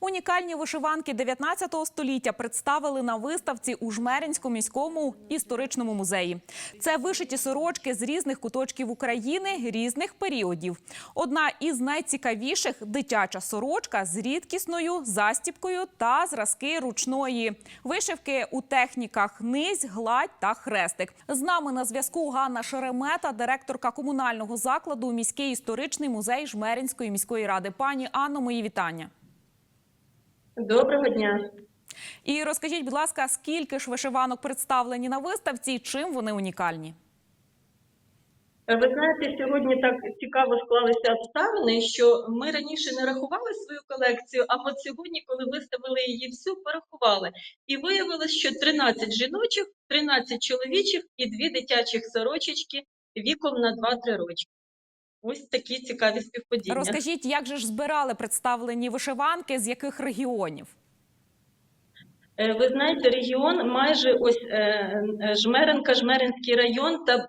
Унікальні вишиванки 19 століття представили на виставці у Жмеринському міському історичному музеї. Це вишиті сорочки з різних куточків України різних періодів. Одна із найцікавіших дитяча сорочка з рідкісною застіпкою та зразки ручної вишивки у техніках низь, гладь та хрестик. З нами на зв'язку Ганна Шеремета, директорка комунального закладу міський історичний музей Жмеринської міської ради. Пані Анно, мої вітання. Доброго дня. І розкажіть, будь ласка, скільки ж вишиванок представлені на виставці і чим вони унікальні? Е, Ви знаєте, сьогодні так цікаво склалися обставини, що ми раніше не рахували свою колекцію, а от сьогодні, коли виставили її всю, порахували. І виявилось, що 13 жіночих, 13 чоловічих і дві дитячих сорочечки віком на 2-3 рочки. Ось такі цікаві співпадіння. Розкажіть, як же ж збирали представлені вишиванки, з яких регіонів? Е, Ви знаєте, регіон майже ось е, е, Жмеренка, Жмеринський район та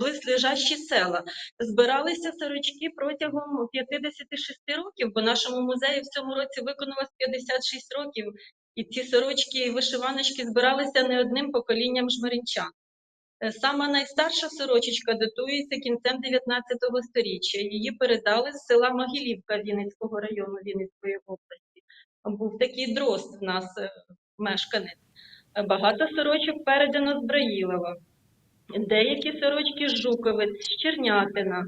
близлежащі села. Збиралися сорочки протягом 56 років, бо нашому музею в цьому році виконалось 56 років. І ці сорочки і вишиваночки збиралися не одним поколінням жмеринчан. Е, Сама найстарша сорочечка датується кінцем 19 століття. Її передали з села Могилівка Вінницького району Вінницької області. Був такий дрозд в нас е, мешканець. Багато сорочок передано з Браїлова. Деякі сорочки з Жуковець, з Чернятина.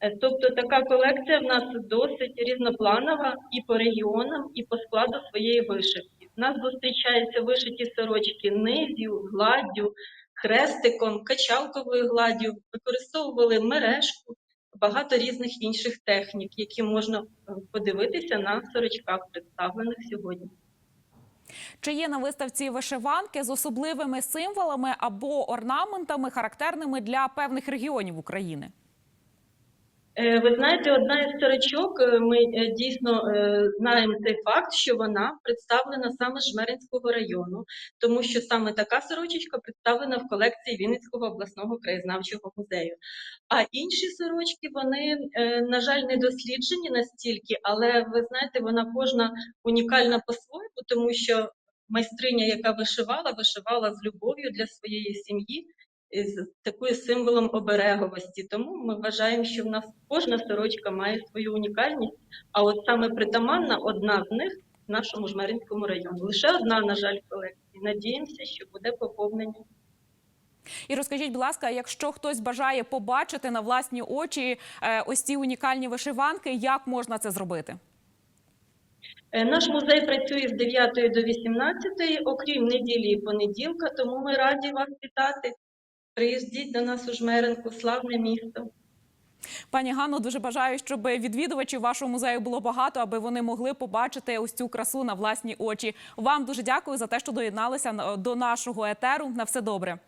Е, Тобто така колекція в нас досить різнопланова і по регіонам, і по складу своєї вишивки. У нас зустрічаються вишиті сорочки низю, гладдю, хрестиком, качалковою гладдю, використовували мережку, багато різних інших технік, які можна е, подивитися на сорочках, представлених сьогодні. Чи є на виставці вишиванки з особливими символами або орнаментами, характерними для певних регіонів України? Е, Ви знаєте, одна із сорочок, е, ми е, дійсно знаємо цей факт, що вона представлена саме Жмеринського району, тому що саме така сорочечка представлена в колекції Вінницького обласного краєзнавчого музею. А інші сорочки, вони, на жаль, не досліджені настільки, але ви знаєте, вона кожна унікальна по-своєму, тому що майстриня, яка вишивала, вишивала з любов'ю для своєї сім'ї з такою символом обереговості. Тому ми вважаємо, що в нас кожна сорочка має свою унікальність, а от саме притаманна одна з них в нашому Жмеринському районі. Лише одна, на жаль, колекції. Надіємося, що буде поповнення. І розкажіть, будь ласка, якщо хтось бажає побачити на власні очі е, ось ці унікальні вишиванки, як можна це зробити? Е, Наш музей працює з 9 до 18, окрім неділі і понеділка, тому ми раді вас вітати. Приїздіть до нас у Жмеринку, славне місто. Пані Ганно, дуже бажаю, щоб відвідувачів вашого музею було багато, аби вони могли побачити ось цю красу на власні очі. Вам дуже дякую за те, що доєдналися до нашого етеру. На все добре.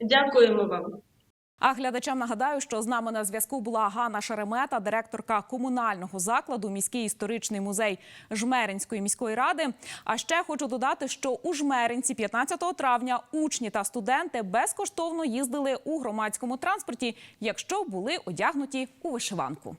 Дякуємо вам. А глядачам нагадаю, що з нами на зв'язку була Ганна Шеремета, директорка комунального закладу міський історичний музей Жмеринської міської ради. А ще хочу додати, що у Жмеринці 15 травня учні та студенти безкоштовно їздили у громадському транспорті, якщо були одягнуті у вишиванку.